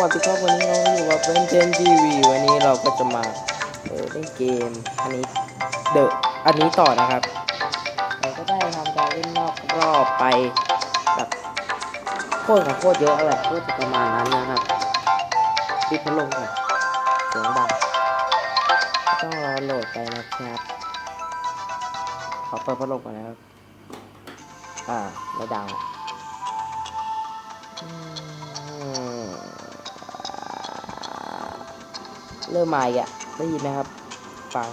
วัสดีครับวันนี้เราอยู่กับเป็นเทนทีวีวันนี้เราก็จะมาเออเล่นเกมอันนี้เดอะอันนี้ต่อนะครับเราก็ได้ทำการเล่นนอกรอบไปแบบโคตรกับโคตรเยอะแหละก็จะประมาณนั้นนะครับปิดพัดลมก่อนเสียงดังต้องรอโหลดไปนะครับขอเปิดพัดลมก่อนนะครับอ่าไม่ดัง เริ่มมาอีกอะได้ยินไหมครับ ฟัง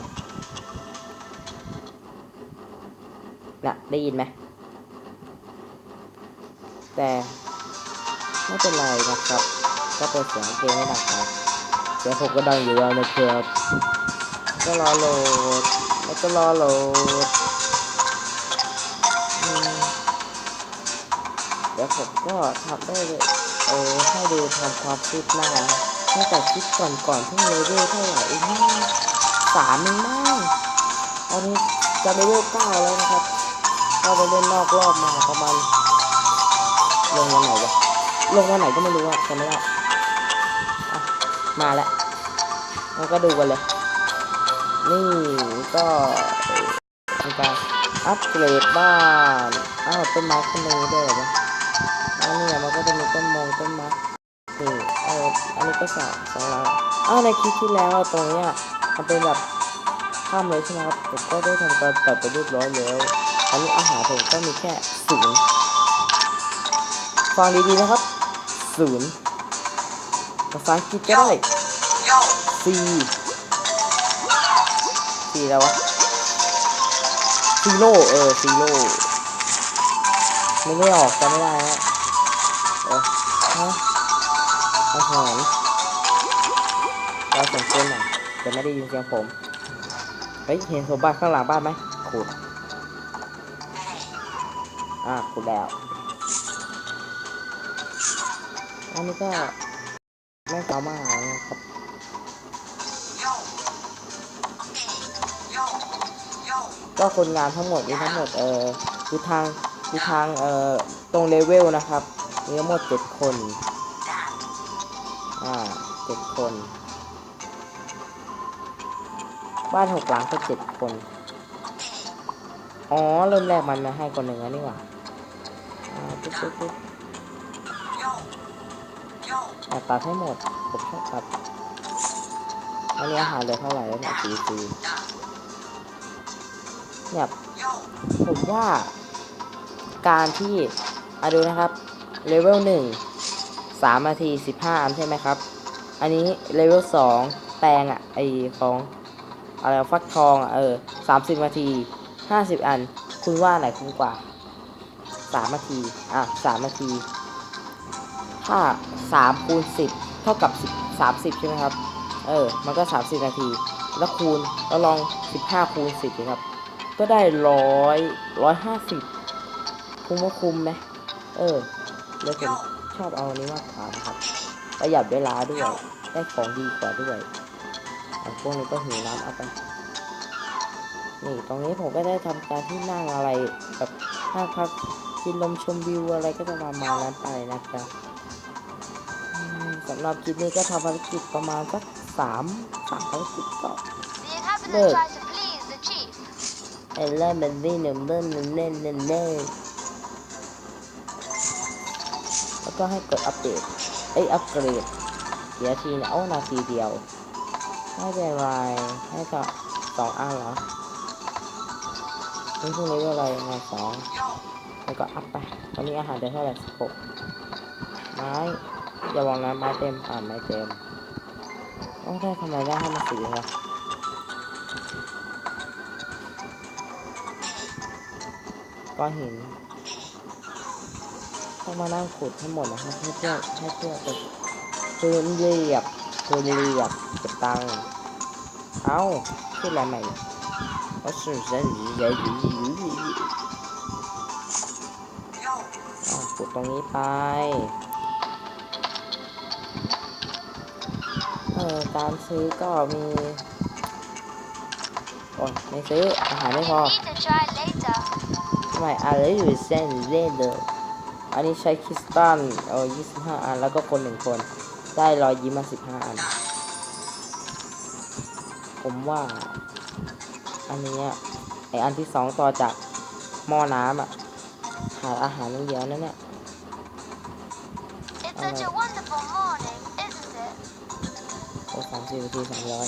น่ะได้ยินไหม แต่ไม่เป็นไรนะครับ ก็เปิดเสียงเกมไม่ดังครับเสียงผมก็ดังอยู่แล้วนะครับก็รอโหลดแล้วก็รอโหลดเดี๋ยวผมก็ทำได้เลยเออให้ดูทำความคืบหน้า ตั้งแต่คลิปก่อนก่อนๆเพิ่งเลเวลเท่าไหร่เองสามเองมั้งตอนนี้จะเลเวลเก้าแล้วนะครับก็ไปเล่นนอกรอบมาประมาณลงวันไหนวะลงวันไหนก็ไม่รู้อะจำไม่ได้อะมาแล้วเราก็ดูกันเลย นี่ก็ทำการอัปเกรดบ้านอ้าวต้นไม้ต้นนี้ด้วยเหรออันนี้มันก็จะมีต้นมงต้นไม้ เอออันนี้ก็สองสองแล้วอ้าวในคลิปที่แล้วตรงเนี้ยมันเป็นแบบข้ามเลยใช่ไหมครับผมก็ได้ทำการตัดไปเรียบร้อยแล้วอันนี้อาหารผมก็มีแค่ศูนย์ฟังดีๆนะครับศูนย์ภาษาอังกฤษก็ได้ C สีแล้ววะซีโร่เออซีโร่ไม่ได้ออกจำไม่ได้นะเออฮะ อาหารเราสองคนหน่อยจะไม่ได้ยินเสียงผมเฮ้ยเห็นสมบัติข้างหลังบ้านไหมขุดอะขุดแล้วอันนี้ก็ไม่เก่ามากนะครับก็คนงานทั้งหมดมีทั้งหมดเอ่อคือทางคือทางเอ่อตรงเลเวลนะครับมีทั้งหมดเจ็ดคน เจ็ดคน บ้านหกหลังก็เจ็ดคน อ๋อ เริ่มแรกมันมาให้คนหนึ่งแล้วนี่หว่าอาปุ๊บปุ๊บปุ๊บตัดให้หมดผมชอบตัดอันนี้อาหารเหลือเท่าไหร่แล้วเนี่ยสีสีเนี่ยผมว่าการที่อะดูนะครับเลเวลหนึ่งสามนาทีสิบห้าอันใช่ไหมครับ อันนี้เลเวลสองแตงอะไอของอะไรฟักทองอะเออสามสิบนาทีห้าสิบอัน คุณว่าไหนคุ้มกว่าสามนาที อะสามนาที ถ้าสามคูณสิบเท่ากับสิบสามสิบใช่ไหมครับ เออ มันก็สามสิบนาที แล้วคูณแล้วลองสิบห้าคูณสิบครับ ก็ได้ร้อยร้อยห้าสิบคุ้มว่าคุ้มไหมเออ แล้วผมชอบเอาอันนี้มากกว่านะครับ ประหยัดเวลาด้วย ได้ของดีกว่าด้วยอันพวกนี้ก็หิวน้ำเอาไป นี่ตรงนี้ผมก็ได้ทำการที่นั่งอะไรแบบนั่งพักกินลมชมวิวอะไรก็จะประมาณนั้นไปนะครับสำหรับคลิปนี้ก็ทำภารกิจประมาณสักสามสามภารกิจก็ The inhabitants Look. try to please the chief. ไอ้เล่นเป็นวิ่งหนึ่งเล่นเล่นเล่นเล่นเนแล้วก็ให้กดอัปเดต อ้ยอัปเกรดเดี๋ยวทีนะโอ้นาทีเดียวไม่เป็นไรให้ต่อสองอันเหรอนี่พวกนี้ก็อะไรมาสองแล้วก็อัพไปตอนนี้อาหารเดือนเท่าไหร่สิบหกไม้อย่าวางนะไม้เต็มอ่าไม้เต็มโอ้ได้ทำไมได้ให้มาสี่วะก้อนหิน ต้องมานั่งขุดให้หมดนะครับให้เพื่อให้เพื่อเป็นพื้นเรียบพื้นเรียบเก็บตังค์เอ้าขึ้นอะไรใหม่ว่าสื่อเส้นหรือใหญ่หรือหรืออ่าขุดตรงนี้ไป เออการซื้อก็มีโอ้ยไม่ซื้ออาหารไม่พอ Need to try later. ทำไมอะไรอยู่เส้นเล่นเลย อันนี้ใช้คริสตัลเออ25อัน แล้วก็คนหนึ่งคน ได้รอยยิ้มมาสิบห้าอัน ผมว่า อันเนี้ยไออันที่สองต่อจากหม้อน้ำอะขาดอาหารเยอะนั่นเนี่ย It's such a wonderful morning, isn't it? โอ้สามสิบนาทีสามร้อย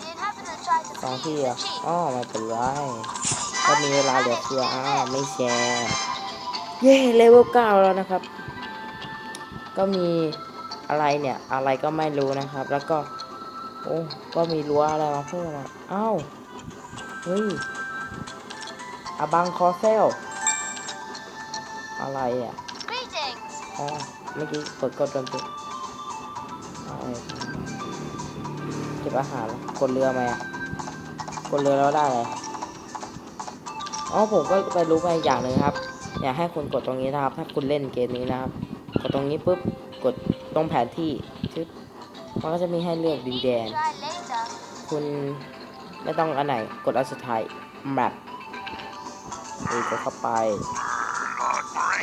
The inhabitants try to สอง please ที่ the อะ chief. อ๋อไม่เป็นไร ก็มีเวลาเหลือเฟืออ้าวไม่แชร์เย้เลเวลเก้าแล้วนะครับ ก็มีอะไรเนี่ย อะไรก็ไม่รู้นะครับ แล้วก็ โอ้ก็มีรั้วอะไรมาเพิ่มอะอ้าวเฮ้ยอาบังคอเซล อะไรอะ Greetings. อ๋อเมื่อกี้กดกดโดนปิดอะไรเก็บอาหารกดเรือไหมอะกดเรือแล้วได้เลย อ๋อผมก็ไปรู้ไปอย่างหนึ่งครับ อยากให้คุณกดตรงนี้นะครับ ถ้าคุณเล่นเกมนี้นะครับ กดตรงนี้ปุ๊บ กดตรงแผนที่ชึบมันก็จะมีให้เลือกดินแดน คุณไม่ต้องอันไหน กดอันสุดท้าย map นี่กดเข้าไป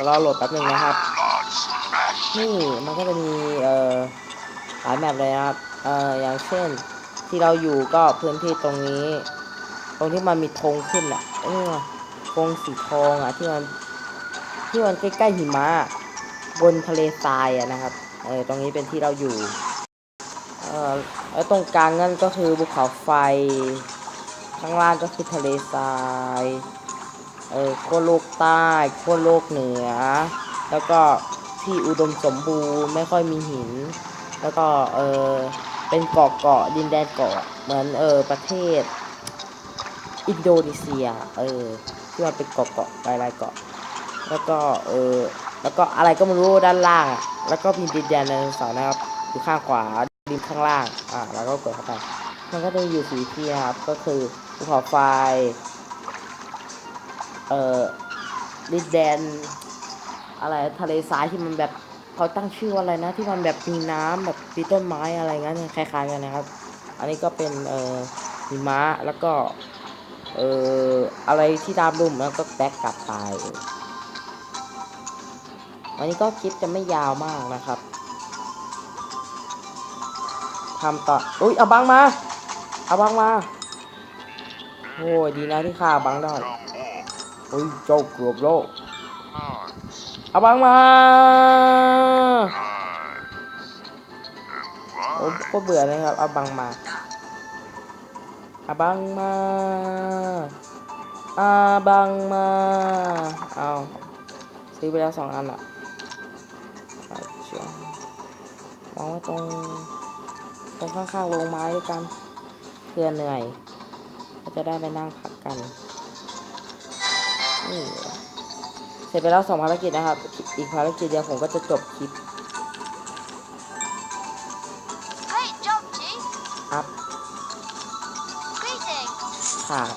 รอโหลดแป๊บหนึ่งนะครับ นี่มันก็จะมีเอ่อหลายแมปเลยนะครับ เอ่ออย่างเช่นที่เราอยู่ก็พื้นที่ตรงนี้ ตรงที่มันมีธงขึ้นอะเออ ธงสีทองอะที่มันที่มันใกล้ๆหิมะบนทะเลทรายอะนะครับเออตรงนี้เป็นที่เราอยู่เออแล้วตรงกลางนั่นก็คือภูเขาไฟ ข้างล่างก็คือทะเลทรายเออขั้วโลกใต้ขั้วโลกเหนือ แล้วก็ที่อุดมสมบูรณ์ไม่ค่อยมีหิน แล้วก็เออเป็นเกาะเกาะดินแดนเกาะเหมือนเออประเทศอินโดนีเซีย เออ ที่มันเป็นเกาะเกาะหลายๆเกาะ แล้วก็เออแล้วก็อะไรก็ไม่รู้ด้านล่างอะแล้วก็มีดินแดนไดโนเสาร์นะครับอยู่ข้างขวาริมข้างล่างอ่าแล้วก็กดเข้าไปมันก็จะอยู่สีที่นะครับก็คือภูเขาไฟเอ่อดินแดน อะไรทะเลทรายที่มันแบบเขาตั้งชื่อว่าอะไรนะที่มันแบบมีน้ำแบบมีต้นไม้อะไรเงี้ยคล้ายๆกันนะครับ อันนี้ก็เป็นเอ่อหิมะแล้วก็ เอออะไรที่ตามรุ่มแล้วก็แบ็กกลับไปวันนี้ก็คลิปจะไม่ยาวมากนะครับทำต่ออุ้ยเอาบังมา เอาบังมาโอ้ยดีนะที่ฆ่าบังได้อุ้ยเจ้าเกือบโลกเอาบังมาโอ้ก็เบื่อเลยครับเอาบังมา อาบังมา อาบังมา เอาซื้อไปแล้วสองอันอะเอาเชียววางไว้ตรงตรงข้างๆโรงไม้ด้วยกันเพื่อเหนื่อยก็จะได้ไปนั่งพักกันนี่เสร็จไปแล้วสองภารกิจนะครับ อีกภารกิจเดียวผมก็จะจบคลิป Great job, Chief. อัพ Greetings. ขาด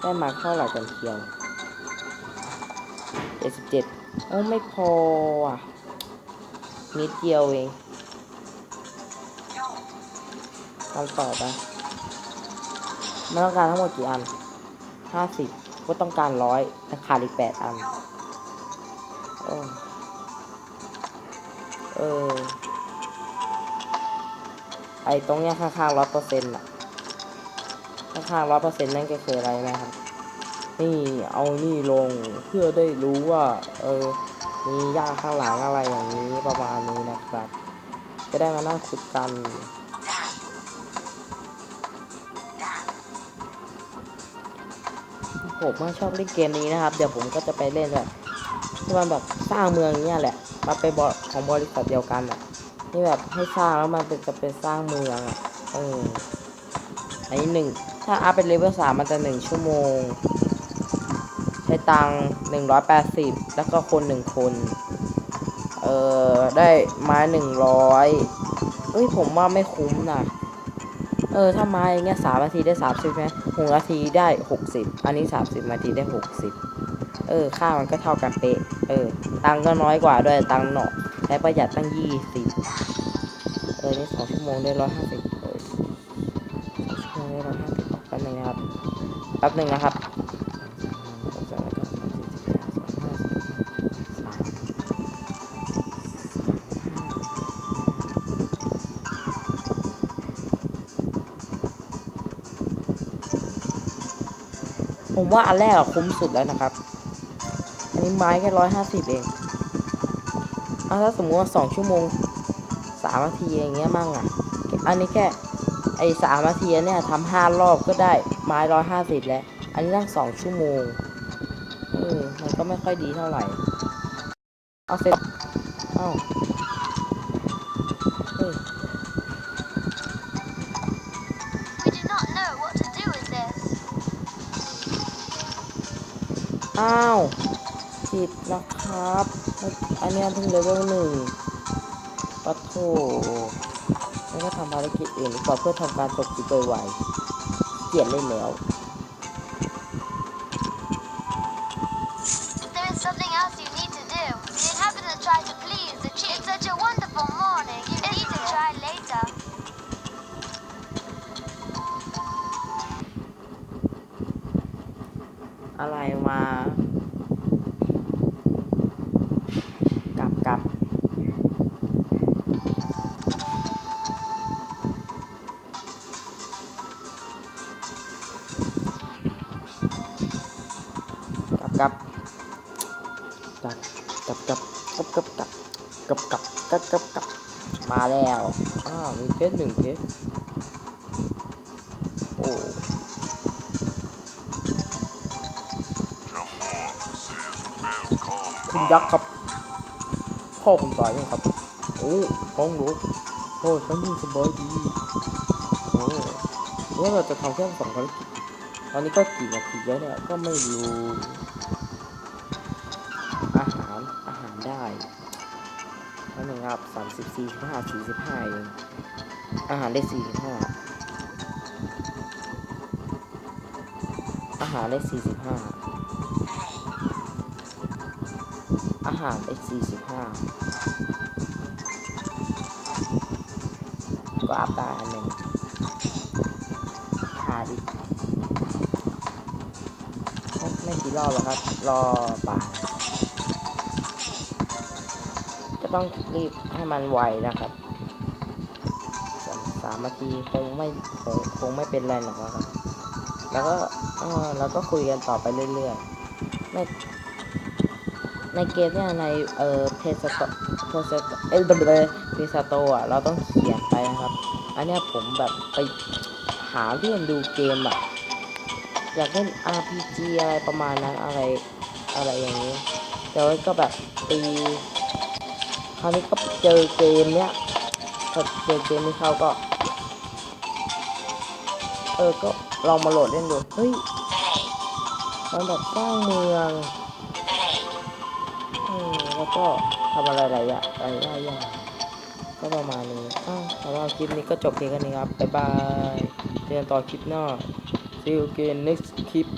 ได้มาเท่าไหร่กันเทียวเจ็ดสิบเจ็ดโอ้ไม่พออะ นิดเดียวเองทำต่อไปไม่ต้องการทั้งหมดกี่อันห้าสิบก็ต้องการร้อยแต่ขาดอีกแปดอัน เออ ไอตรงเนี้ยข้างๆร้อยเปอร์เซ็นต์อะข้างๆร้อยเปอร์เซ็นต์นั่นก็คืออะไรไหมครับ นี่เอานี่ลงเพื่อได้รู้ว่า เออ มีหญ้าข้างหลังอะไรอย่างนี้ประมาณนี้นะครับ จะได้มานั่งคุยกันผมชอบเล่นเกมนี้นะครับ เดี๋ยวผมก็จะไปเล่นแบบ ที่มันแบบสร้างเมืองเนี่ยแหละมาไปนบอของบริษัทเดียวกันอะที่แบบให้สร้างแล้วมันเป็นจะเป็นสร้างเมืองอะเอออันนี้หนึ่งถ้าอัพเป็นเลเวลสามมันจะหนึ่งชั่วโมง ใช้ตังหนึ่งร้อยแปดสิบแล้วก็คนหนึ่งคน เออได้ไม้หนึ่งร้อยเอ้ยผมว่าไม่คุ้มนะเออ ถ้าไม้อย่างเงี้ยสามนาทีได้สามสิบไหมหกนาทีได้หกสิบอันนี้สามสิบนาทีได้หกสิบ เออ ค่ามันก็เท่ากันเป๊ะ เออ ตังก็น้อยกว่าด้วย ตังเนาะใช้ประหยัดตั้งยี่สิบเออ นี่สองชั่วโมงได้ร้อยห้าสิบเออป๊บหนึงนะครับ แป๊บหนึงนะครับผมว่าอันแรกอะคุ้มสุดแล้วนะครับ นนี้ไม้แค่ร้อยห้าสิบเองอะถ้าสมมติว่าสองชั่วโมงสามนาทีอย่างเงี้ยมั่งอะ อันนี้แค่ไอ้สามนาทีเนี่ยทำห้ารอบก็ได้ไม้ร้อยห้าสิบแล้ว อันนี้ตั้งสองชั่วโมงเออมันก็ไม่ค่อยดีเท่าไหร่ เอาเสร็จเอ้าเฮ้ย We do not know what to do with this. อ้าว ผิดนะครับ อันเนี้ยเพิ่งเลเวลหนึ่งปะโถแล้วก็ทำภารกิจอื่นดีกว่าเพื่อทำการจบคลิปไวๆเกลียดเล่นแล้ว There is something else you need to do. The inhabitants try to please the chief. It's such a wonderful morning. You need to try later. อะไรมา ชรหนึ่งเพชรโอ้คุณยักษ์ครับ พ่อผมตายยังครับ โอ้ห้องลุกโอ้ฉันยังสบายดีโอ้ว่าเราจะทำแค่สองภารกิจตอนนี้ก็กี่นาทีแล้วเนี่ยก็ไม่รู้อาหารอาหารได้แล้วหนึ่งครับสามสิบสี่สิบห้าสี่สิบห้าเอง อาหารได้สี่สิบห้าอาหารได้สี่สิบห้าอาหารได้45ก็อัพได้อันหนึ่งหาดิไม่กี่รอบแล้วครับ รอป่ายจะต้องรีบให้มันไวนะครับามสามนาทีคงไม่คงคงไม่เป็นไรหรอกครับ แล้วก็เออแล้วก็คุยกันต่อไปเรื่อยๆไม่ในเกมเนี่ยในเอ่อเพสโตเพสโตเอลเบลเพสโตอะเราต้องเขียนไปนะครับ อันเนี้ยผมแบบไปหาเรื่องดูเกมอะอยากเล่น RPG อะไรประมาณนั้นอะไรอะไรอย่างนี้แต่ว่าก็แบบตีคราวนี้ก็เจอเกมเนี้ยพอเจอเกมนี้เขาก็ เออ ก็ลองมาโหลดเล่นดู เฮ้ย มันแบบสร้างเมืองอืมแล้วก็ทำอะไรหลายอย่างหลายอย่าง ก็ประมาณนี้อ่าสำหรับคลิปนี้ก็จบเพียงแค่นี้ครับ บ๊ายบาย เจอกันต่อคลิปหน้า see you again next clip